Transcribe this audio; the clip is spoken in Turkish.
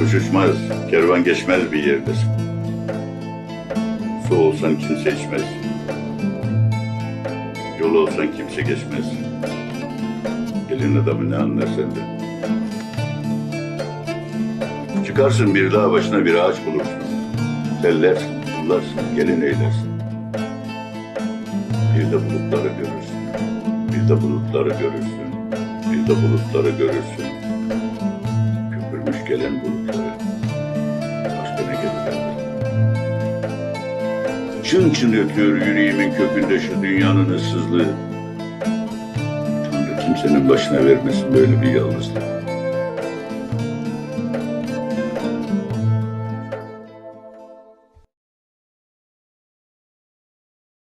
Kuş uçmaz, kervan geçmez bir yerdesin. Su olsan kimse içmez. Yol olsan kimse geçmez. Elin adamı ne anlar senden? Çıkarsın bir dağ başına bir ağaç bulursun. Tellersin, pullarsın, gelin eylersin. Bir de bulutları görürsün. Bir de bulutları görürsün. Bir de bulutları görürsün. Gelen bulutları. Başka ne gelir elbet? Çın çın ötüyor yüreğimin kökünde şu dünyanın ıssızlığı. Tanrı kimsenin başına vermesin böyle bir yalnızlık.